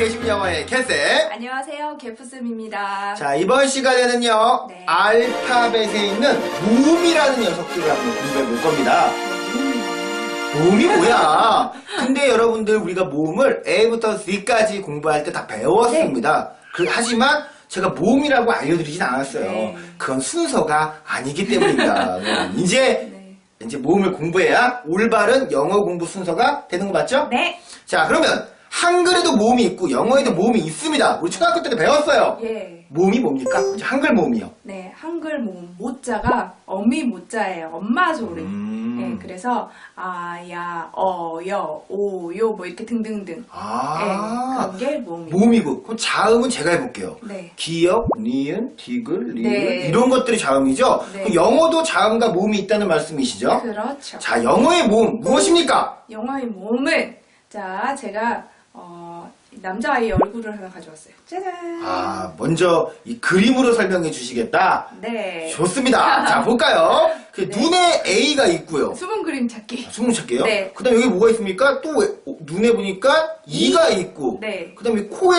개심 영어의 캐세. 안녕하세요, 개프쌤입니다. 자, 이번 시간에는요, 네. 알파벳에 있는 모음이라는 녀석들을 한번 공부해 볼 겁니다. 모음이 뭐야? 근데 여러분들 우리가 모음을 A부터 Z까지 공부할 때 다 배웠습니다. 그, 하지만 제가 모음이라고 알려드리진 않았어요. 네. 그건 순서가 아니기 때문입니다. 네. 이제, 네. 이제 모음을 공부해야 올바른 영어 공부 순서가 되는 거 맞죠? 네. 자, 그러면 한글에도 모음이 있고 영어에도 모음이 있습니다. 우리 초등학교 때도 배웠어요. 예. 모음이 뭡니까? 한글 모음이요. 네, 한글 모음 모자가 어미 모자예요. 엄마 소리. 음. 네, 그래서 아야, 어여, 오요 뭐 이렇게 등등등. 아, 네, 그런 게 모음이에요. 모음이고. 그럼 자음은 제가 해볼게요. 네. 기역, 니은, 디귿, 리을 네. 이런 것들이 자음이죠. 네. 그럼 영어도 자음과 모음이 있다는 말씀이시죠? 그렇죠. 자, 영어의 모음 무엇입니까? 영어의 모음은 자, 제가 어, 남자아이 얼굴을 하나 가져왔어요. 짜잔. 아, 먼저 이 그림으로 설명해 주시겠다. 네. 좋습니다. 자, 볼까요? 그 네. 눈에 A가 있고요. 숨은 그림 찾기. 숨을 찾게요. 네. 그 다음에 여기 뭐가 있습니까? 또 왜- 어, 눈에 보니까 E가 있고. 네. 그 다음에 코에.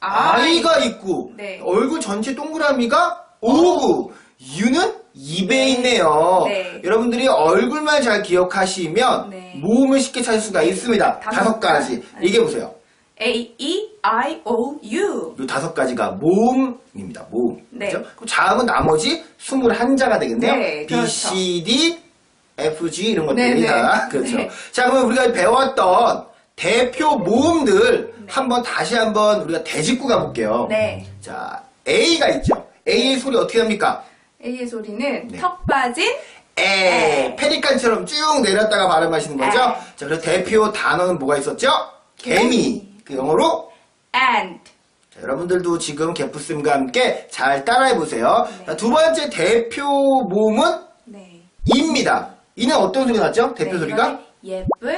I가 있고. 네. 얼굴 전체 동그라미가 O고. U는 입에 있네요. 네. 여러분들이 얼굴만 잘 기억하시면 네. 모음을 쉽게 찾을 수가 있습니다. 다섯 다섯 가지. 네. 얘기해 보세요. A E I O U. 이 다섯 가지가 모음입니다. 모음. 네. 그죠? 그럼 자음은 나머지 21자가 되겠네요. 네, B, 그렇죠. C, D, F, G 이런 네, 네. 다. 그렇죠. 네. 자, 그러면 우리가 배웠던 대표 모음들 네. 한번 다시 한번 우리가 대짚고 가볼게요. 네. 자, A가 있죠. A의 소리 어떻게 합니까? A의 소리는 네. 턱 빠진 에, 에. 페리칸처럼 쭉 내렸다가 발음하시는 거죠? 에. 자, 그래서 대표 단어는 뭐가 있었죠? 개미. 그 영어로 and. 자, 여러분들도 지금 개프쌤과 함께 잘 따라해 보세요. 네. 자, 두 번째 대표 모음은 네. 이입니다. 이는 어떤 소리가 났죠? 대표 네, 소리가? 예쁜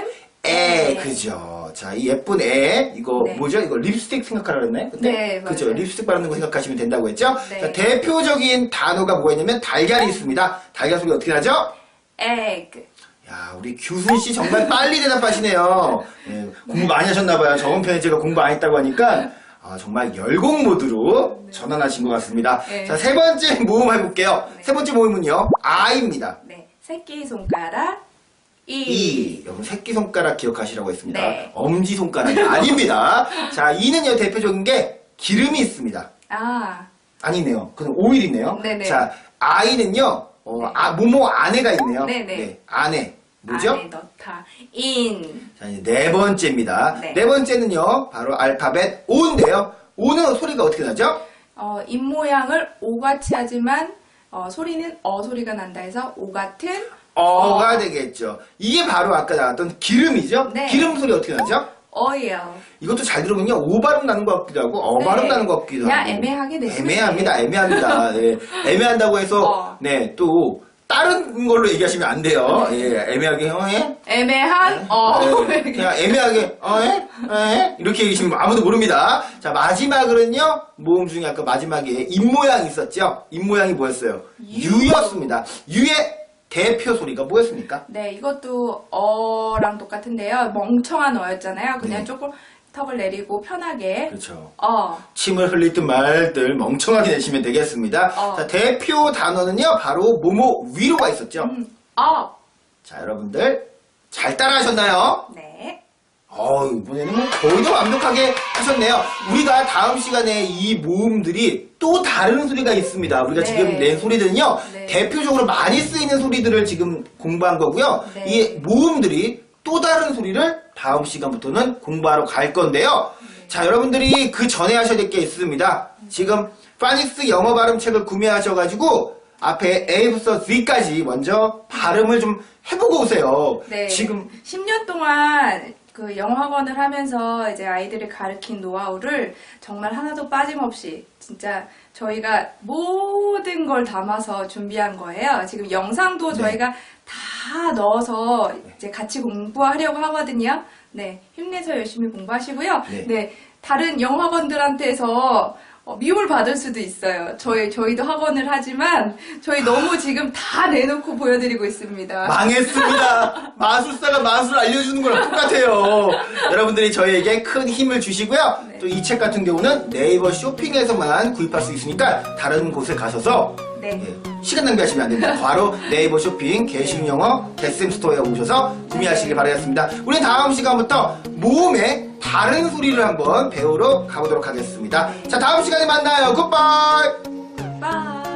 에, 네. 그죠. 자, 이 예쁜 에, 이거 네. 뭐죠? 이거 립스틱 생각하라 그랬네? 그때? 네, 그죠. 립스틱 바르는 거 생각하시면 된다고 했죠? 네. 자, 대표적인 단어가 뭐가 있냐면 달걀이 있습니다. 달걀 소리 어떻게 나죠? egg. 야, 우리 규순 씨 정말 빨리 대답하시네요. 예, 공부 많이 하셨나봐요. 저번 편에 제가 공부 안 했다고 하니까 아, 정말 열공 모드로 전환하신 것 같습니다. 네. 자, 세 번째 모음 해볼게요. 네. 세 번째 모음은요, 아입니다. 네. 새끼 손가락 E. 이, 여러분 새끼손가락 기억하시라고 했습니다. 네. 엄지손가락이 아닙니다. 자, 이는요, 대표적인 게 기름이 있습니다. 아. 아니네요. 그럼 오일이네요. 네네. 자, 아이는요, 어, 네. 아, 모모 아내가 있네요. 네네. 아내. 뭐죠? 안에 넣다. in. 자, 이제 네 번째입니다. 네, 네. 번째는요, 바로 알파벳 O인데요. O는 소리가 어떻게 나죠? 어, 입 모양을 오같이 하지만 어, 소리는 어 소리가 난다 해서 오 같은 어가 어. 되겠죠. 이게 바로 아까 나왔던 기름이죠? 네. 기름 소리 어떻게 나죠? oil. 이것도 잘 들어보면요, 오 발음 나는 것 같기도 하고, 어 네. 발음 나는 것 같기도 그냥 하고. 애매하게 내시면 애매합니다, 애매합니다. 예. 애매한다고 해서, 어. 네, 또, 다른 걸로 얘기하시면 안 돼요. 예, 애매하게, 어, 예? 애매한 어. 네, 그냥 애매하게 어, 에? 에? 이렇게 얘기하시면 아무도 모릅니다. 자 마지막으로는요 모음 중에 아까 마지막에 입 모양이 있었죠. 입 모양이 뭐였어요? 유. 유였습니다. 유의 대표 소리가 뭐였습니까? 네, 이것도 어랑 똑같은데요. 멍청한 어였잖아요. 그냥 네. 조금 턱을 내리고 편하게 그렇죠. 어. 침을 흘릴 듯말듯 멍청하게 내시면 되겠습니다. 어. 자 대표 단어는요 바로 모모 위로가 있었죠. 음, up. 자 여러분들 잘 따라하셨나요? 네. 어, 이번에는 뭐 거의 다 완벽하게 하셨네요. 우리가 다음 시간에 이 모음들이 또 다른 소리가 있습니다. 우리가 네. 지금 낸 소리들은요, 네. 대표적으로 많이 쓰이는 소리들을 지금 공부한 거고요. 네. 이 모음들이 또 다른 소리를 다음 시간부터는 공부하러 갈 건데요. 네. 자, 여러분들이 그 전에 하셔야 될 게 있습니다. 지금 파닉스 영어 발음 책을 구매하셔가지고 앞에 A부터 Z까지 먼저 발음을 좀 해보고 오세요. 네. 지금 10년 동안 그 영어 학원을 하면서 이제 아이들을 가르친 노하우를 정말 하나도 빠짐없이 진짜 저희가 모든 걸 담아서 준비한 거예요. 지금 영상도 네. 저희가 다 넣어서 이제 같이 공부하려고 하거든요. 네. 힘내서 열심히 공부하시고요. 네. 네. 다른 영어 학원들한테서 어, 미움을 받을 수도 있어요. 저희 저희도 학원을 하지만 저희 너무 지금 다 내놓고 보여드리고 있습니다. 망했습니다. 마술사가 마술을 알려주는 거랑 똑같아요. 여러분들이 저희에게 큰 힘을 주시고요. 네. 또이 책 같은 경우는 네이버 쇼핑에서만 구입할 수 있으니까 다른 곳에 가셔서 네. 예, 시간 낭비하시면 안 됩니다. 바로 네이버 쇼핑 개쉬운 영어 개쌤 스토어에 오셔서 구매하시길 바라겠습니다. 우리 다음 시간부터 모음의 다른 소리를 한번 배우러 가보도록 하겠습니다. 자, 다음 시간에 만나요. 굿바이! 빠이.